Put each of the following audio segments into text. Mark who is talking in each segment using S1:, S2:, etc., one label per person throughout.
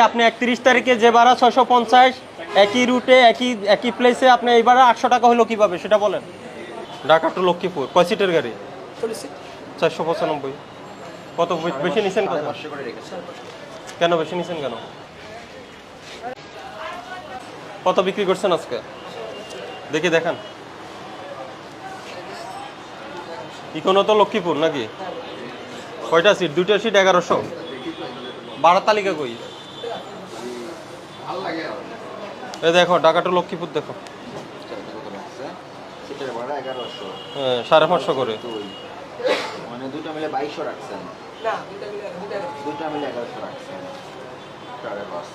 S1: আপনি একত্রিশ তারিখে যে ভাড়া ছয়শো পঞ্চাশ একই রুটে একই একই প্লেসে আপনি এই ভাড়া আটশো টাকা হলো কীভাবে? সেটা বলেন। ঢাকা টু লক্ষ্মীপুর কয় সিটের গাড়ি? চারশো পঁচানব্বই। কত বেশি নিছেন কত? কেন বেশি নিছেন কেন? কত বিক্রি করছেন আজকে? দেখি দেখান। ইকোনো তো লক্ষ্মীপুর নাকি? কয়টা সিট দুইটা সিট এগারোশো। ভাড়া তালিকা কই? এ দেখো ঢাকা টু লক্ষ্মীপুর দেখো।
S2: এগারোশো
S1: হ্যাঁ, সাড়ে পাঁচশো করে।
S2: মানে দুটো মিলে বাইশশো রাখছেন। দুটো মিলে এগারোশো রাখছেন। সাড়ে পাঁচ।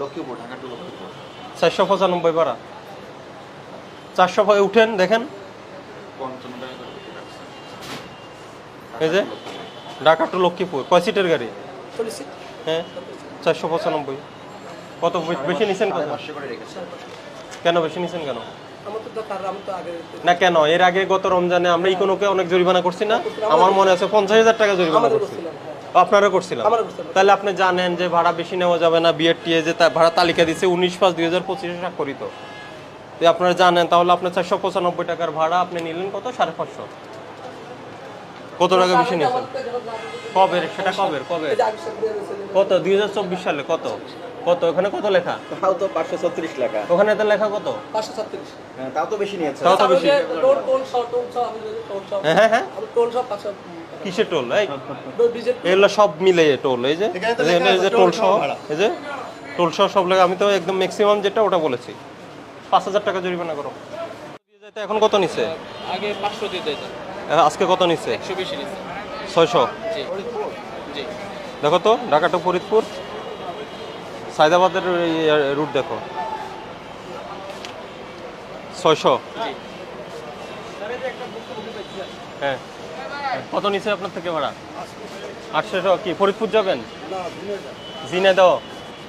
S2: লক্ষ্মীপুর ঢাকা টু লক্ষ্মীপুর।
S1: চারশো পঁচানব্বই ভাড়া। চারশো উঠেন দেখেন।
S2: পঞ্চান্ন টাকা করে বিক্রি রাখছেন।
S1: এই যে ঢাকা টু লক্ষ্মীপুর কয় সিটের গাড়ি? হ্যাঁ চারশো পঁচানব্বই। কত বেশি নিছেন কত? কেন বেশি নিছেন কেন?
S3: আমার তো দরকার আমি তো আগে
S1: না কেন? এর আগে গত রমজানে আমরা ইকোনোকে অনেক জরিমানা করছি না? আমার মনে আছে পঞ্চাশ হাজার টাকা জরিমানা করছি।
S3: করছিলাম হ্যাঁ।
S1: আপনারা করছিলাম? তাহলে আপনি জানেন যে ভাড়া বেশি নেওয়া যাবে না বিএডটিএ যে তা- ভাড়া তালিকা দিচ্ছে উনিশ পাঁচ দুই হাজার পঁচিশে স্বাক্ষরিত। তো আপনারা জানেন তাহলে আপনার চারশো পঁচানব্বই টাকার ভাড়া আপনি নিলেন কত? সাড়ে পাঁচশো। কত টাকা বেশি নিয়েছেন? কবে সেটা কবে? কবে। কত? দুই হাজার চব্বিশ সালে কত? কত? ওখানে কত লেখা?
S2: তাও তো পাঁচশো ছত্রিশ টাকা
S1: ওখানে তো লেখা কত?
S3: পাঁচশো ছত্রিশ।
S2: হ্যাঁ, তাও তো বেশি নিয়েছে।
S1: তাও তো বেশি।
S3: আমি টোল টোল টোল আমি যদি টোল সহ
S1: হ্যাঁ হ্যাঁ হ্যাঁ।
S3: আমি টোল সহ পাঁচশো
S1: কিসের টোল? এই এগুলো সব মিলে টোল এই যে এই যে- এই যে টোল সহ এই যে টোল সহ সব লেগে আমি তো একদম ম্যাক্সিমাম যেটা ওটা বলেছি। পাঁচ হাজার টাকা জরিমানা করো। দিয়ে যাইতে এখন কত নিচ্ছে
S4: আগে পাঁচশো দিতে হতো
S1: আজকে কত নিচ্ছে
S4: একশো বেশি নিচ্ছে
S1: ছয়শো?
S4: জি। জি।
S1: দেখো তো ঢাকা টু ফরিদপুর। সায়দাবাদের রুট দেখো। ছয়শো। হ্যাঁ। কত নিচ্ছে আপনার থেকে ভাড়া? আটশোশো কি ফরিদপুর যাবেন? জিনে দাও।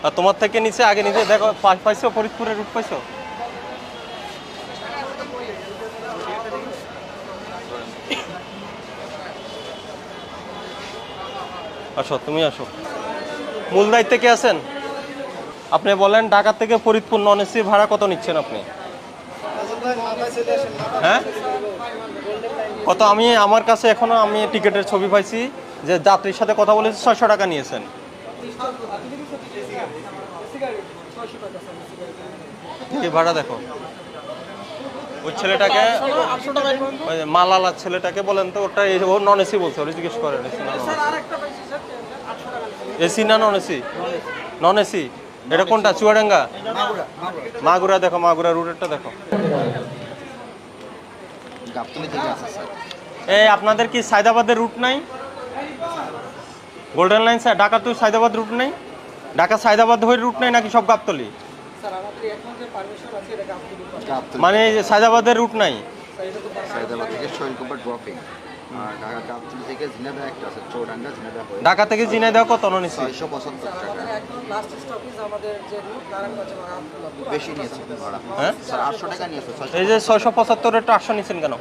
S1: আর তোমার থেকে নিচে আগে নিচে দেখো পাইছো ফরিদপুরের রুট পাইছো? আসো তুমি আসো। মূল দায়িত্বে কে আছেন? আপনি বলেন ঢাকা থেকে ফরিদপুর নন এসি ভাড়া কত নিচ্ছেন আপনি? হ্যাঁ? কত আমি, আমার কাছে এখনও আমি টিকিটের ছবি পাইছি যে যাত্রীর সাথে কথা বলেছি, ছয়শো টাকা নিয়েছেন। ভাড়া দেখো। ওই ছেলেটাকে যে ছেলেটাকে বলেন তো, ওটা ও নন এসি বলছে ওরা জিজ্ঞেস করেন, এসি না নন এসি নন এসি এটা কোনটা? চুয়াডাঙ্গা? মাগুরা দেখো, মাগুরা রুটেরটা দেখো। এই আপনাদের কি সায়দাবাদের রুট নাই? গোল্ডেন লাইন স্যার ঢাকা তো সায়দাবাদ রুট নাই? ঢাকা সায়দাবাদ হয়ে রুট নাই নাকি সব গাবতলি? মানে সায়দাবাদের রুট নাই?
S2: সাইদাবাদ থেকে ঢাকা থেকে ঝিনাদা একটা আছে চৌডাঙ্গা ঝিনাদা হয়ে
S1: ঢাকা থেকে জিনাই দেওয়া কত
S2: ছয়শো পঁচাত্তর টাকা। বেশি নিয়েছে
S1: হ্যাঁ?
S2: স্যার আটশো টাকা নিয়েছে ছয়শো
S1: এই যে ছয়শো পঁচাত্তরের আটশো নিচ্ছেন কেন?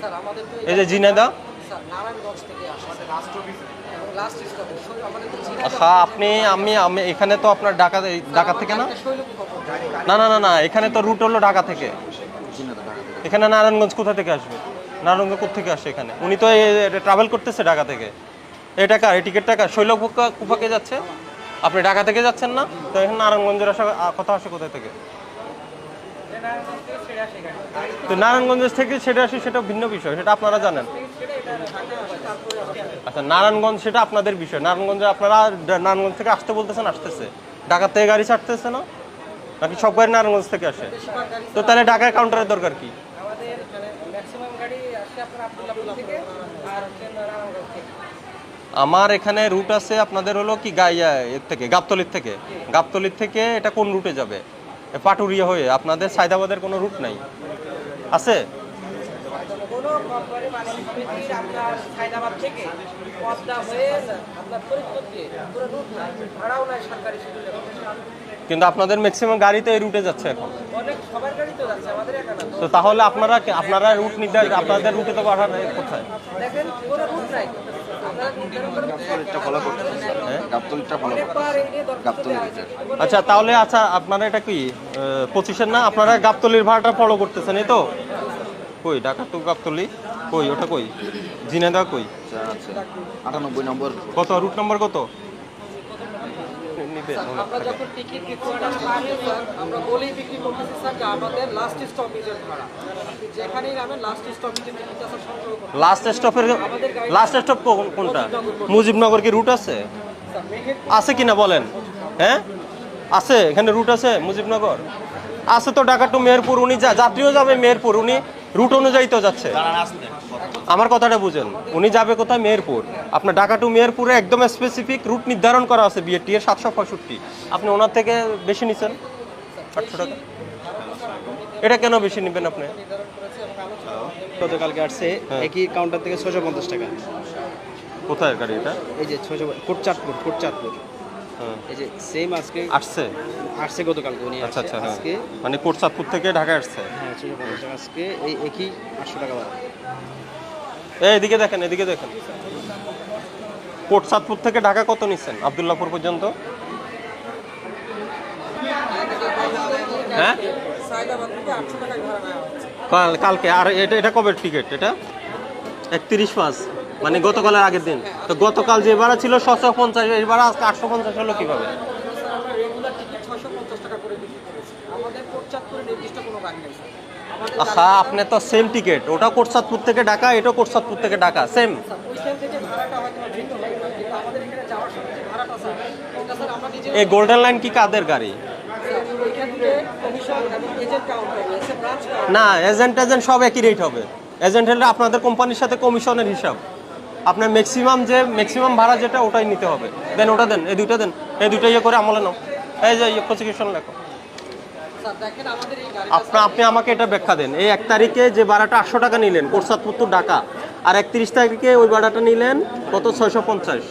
S3: স্যার আমাদের তো
S1: এই যে জিনাইদা
S3: স্যার নারায়ণগঞ্জ থেকে আসে এবং লাস্ট স্টপেজ আমাদের তো ঝিনাইদহ
S1: হ্যাঁ আপনি আমি আমি এখানে তো আপনার ঢাকা ঢাকা থেকে না? না না না না এখানে তো রুট হলো ঢাকা থেকে।
S2: ঝিনাদা ঢাকা থেকে।
S1: এখানে নারায়ণগঞ্জ কোথা থেকে আসবে? কোথা থেকে আসে এখানে? উনি তো ট্রাভেল করতেছে ঢাকা থেকে। এই টাকা, এই টিকিট টাকা শৈল কুফাকে যাচ্ছে? আপনি ঢাকা থেকে যাচ্ছেন না? তো এখানে নারায়ণগঞ্জের আসা কথা আসে কোথা থেকে? তো নারায়ণগঞ্জ থেকে সেটা আসে, সেটা ভিন্ন বিষয়, সেটা আপনারা জানেন। আচ্ছা নারায়ণগঞ্জ সেটা আপনাদের বিষয়। নারায়ণগঞ্জে আপনারা নারায়ণগঞ্জ থেকে আসতে বলতেছেন, আসতেছে। ঢাকা থেকে গাড়ি ছাড়তেছে না? নাকি সব গাড়ি নারায়ণগঞ্জ থেকে আসে? তো তাহলে ঢাকায় কাউন্টারের দরকার কি? আমার এখানে রুট আছে আপনাদের হলো কি গাইয়া এর থেকে, গাবতলির থেকে। গাবতলির থেকে এটা কোন রুটে যাবে? পাটুরিয়া হয়ে। আপনাদের সাইদাবাদের কোনো রুট নাই। আছে?
S3: কোনো কোম্পানি মানে সমিতির আপনার হায়দ্রাবাদ থেকে পদ্মা হয়ে আপনার ফরিদপুর দিয়ে পুরো রুট নাই ভাড়াও নাই সরকারি শিডিউলে
S1: কিন্তু আপনাদের ম্যাক্সিমাম গাড়ি তো এই রুটে যাচ্ছে এখন?
S3: অনেক সবার গাড়ি তো যাচ্ছে আমাদের একা না।
S1: তো তাহলে আপনারা আপনারা রুট নিতে আপনাদের রুটে তো পাঠান কোথায়?
S3: দেখেন কোনো রুট নাই। আপনারা নির্ধারণ করেন
S2: গাবতলিটা ফলো করতেছেন
S1: হ্যাঁ? আচ্ছা তাহলে আচ্ছা আপনারা এটা কি পঁচিশের না? আপনারা গাবতলির ভাড়াটা ফলো করতেছেন এই তো? কই? ঢাকা টু গাবতলি কই? ওটা কই? জিনেদা কই?
S2: আচ্ছা আচ্ছা। আটানব্বই নম্বর।
S1: কত? রুট নাম্বার কত?
S3: আমরা যখন টিকিট বিক্রি আমরা বলেই বিক্রি করতেছি স্যার যে আমাদের লাস্ট স্টপেজের ভাড়া। যেখানেই নামেন লাস্ট স্টপেজের টিকিট সংগ্রহ করতে
S1: লাস্ট স্টপের লাস্ট স্টপ কোনটা? মুজিবনগর কি রুট আছে? আছে কিনা বলেন? হ্যাঁ? আছে এখানে রুট আছে মুজিবনগর। আছে তো ঢাকা টু মেহেরপুর উনি যা- যাত্রীও যাবে মেহেরপুর উনি রুট অনুযায়ী তো যাচ্ছে। আমার কথাটা বুঝেন উনি যাবে কোথায়? মেহেরপুর। আপনার ঢাকা টু মেহেরপুরে একদম স্পেসিফিক রুট নির্ধারণ করা আছে বিএটি এর সাতশো পঁয়ষট্টি। আপনি ওনার থেকে বেশি নিচ্ছেন আটশো টাকা। এটা কেন বেশি নেবেন আপনি?
S5: গতকালকে আসছে
S1: হ্যাঁ।
S5: একই কাউন্টার থেকে ছশো পঞ্চাশ টাকা।
S1: কোথায় গাড়ি এটা?
S5: এই যে ছশো কোটচাঁদপুর কোটচাঁদপুর। এই যে সেম আজকে
S1: আসছে?
S5: আসছে গতকালকে উনি
S1: আচ্ছা আচ্ছা হ্যাঁ।
S5: আজকে।
S1: মানে কোটসাদপুর থেকে ঢাকা আসছে?
S5: হ্যাঁ টাকা আজকে এই একই আটশো টাকা বাড়া
S1: এদিকে দেখেন এদিকে দেখেন। কোটসাদপুর থেকে ঢাকা কত নিচ্ছেন? আবদুল্লাপুর পর্যন্ত? হ্যাঁ? কালকে। আর এটা এটা কবে টিকিট এটা? একত্রিশ পাঁচ। মানে গতকালের আগের দিন। তো গতকাল যে ভাড়া ছিল ছশো পঞ্চাশ ভাড়া আজকে আটশো পঞ্চাশ হলো কীভাবে? আহা, আপনি তো সেম টিকিট ওটা কোটসাদপুর থেকে ঢাকা, এটা কোটসাদপুর থেকে ঢাকা সেম এই গোল্ডেন লাইন কি কাদের গাড়ি? না এজেন্ট এজেন্ট সব একই রেট হবে। এজেন্ট হলে আপনাদের কোম্পানির সাথে কমিশনের হিসাব। আপনার ম্যাক্সিমাম যে ম্যাক্সিমাম ভাড়া যেটা ওটাই নিতে হবে। দেন ওটা দেন এই দুইটা দেন এই দুইটা ইয়ে করে আমলে নাও। এই যে প্রসিকিউশন লেখো।
S3: গাড়ি
S1: আপনি আপনি আমাকে এটা ব্যাখ্যা দেন। এই এক তারিখে যে ভাড়াটা আটশো টাকা নিলেন কোরসাদপুর তো ঢাকা। আর একত্রিশ তারিখে ওই ভাড়াটা নিলেন কত? ছয়শো পঞ্চাশ।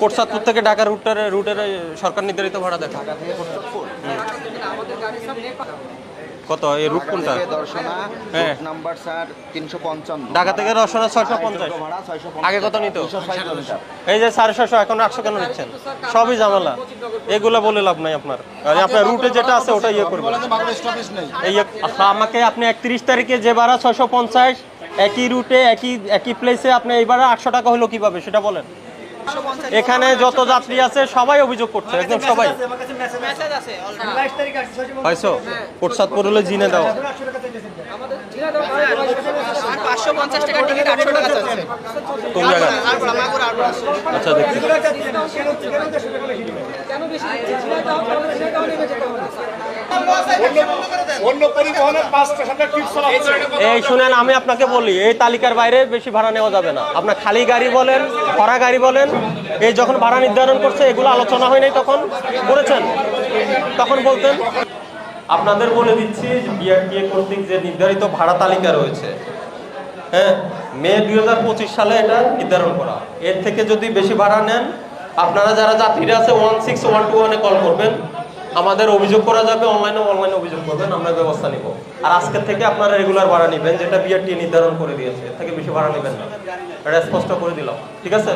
S1: কোরসাদপুর থেকে ঢাকা রুটের রুটের সরকার নির্ধারিত ভাড়া দেখা
S3: ঢাকা থেকে না, আমাদের গাড়ি স্যার নেপাল
S1: কত? এই রুট কোনটা? হ্যাঁ।
S2: নাম্বার স্যার তিনশো পঞ্চান্ন।
S1: ঢাকা থেকে রসনা ছয়শো পঞ্চাশ। আগে কত নিত? এই যে সাড়ে ছশো এখন আটশো কেন নিচ্ছেন? সবই ঝামেলা। এগুলা বলে লাভ নাই আপনার। আর আপনার রুটে যেটা আছে ওটা ইয়ে করবেন। এই আচ্ছা, আমাকে আপনি একত্রিশ তারিখে যে ভাড়া ছয়শো পঞ্চাশ একই রুটে একই একই প্লেসে আপনি এই ভাড়া আটশো টাকা হলো কীভাবে? সেটা বলেন। এখানে যত যাত্রী আছে সবাই অভিযোগ করছে একদম সবাই। হয়তো প্রসাদপুর হলে জিনে দেওয়া আচ্ছা এই শুনেন আমি আপনাকে বলি এই তালিকার বাইরে বেশি ভাড়া নেওয়া যাবে না। আপনার খালি গাড়ি বলেন ভরা গাড়ি বলেন এই যখন ভাড়া নির্ধারণ করছে এগুলো আলোচনা হয় নাই তখন করেছেন? তখন বলতেন। আপনাদের বলে দিচ্ছি বিআরটিএ কর্তৃক যে নির্ধারিত ভাড়া তালিকা রয়েছে হ্যাঁ মে দু হাজার পঁচিশ সালে এটা নির্ধারণ করা। এর থেকে যদি বেশি ভাড়া নেন, আপনারা যারা যাত্রীরা আছে ওয়ান সিক্স ওয়ান টু ওয়ানে কল করবেন। আমাদের অভিযোগ করা যাবে অনলাইনে অনলাইনে অভিযোগ করবেন, আমরা ব্যবস্থা নিব। আর আজকের থেকে আপনারা রেগুলার ভাড়া নেবেন, যেটা বিআরটি নির্ধারণ করে দিয়েছে। এর থেকে বেশি ভাড়া নেবেন না। এটা স্পষ্ট করে দিলাম। ঠিক আছে?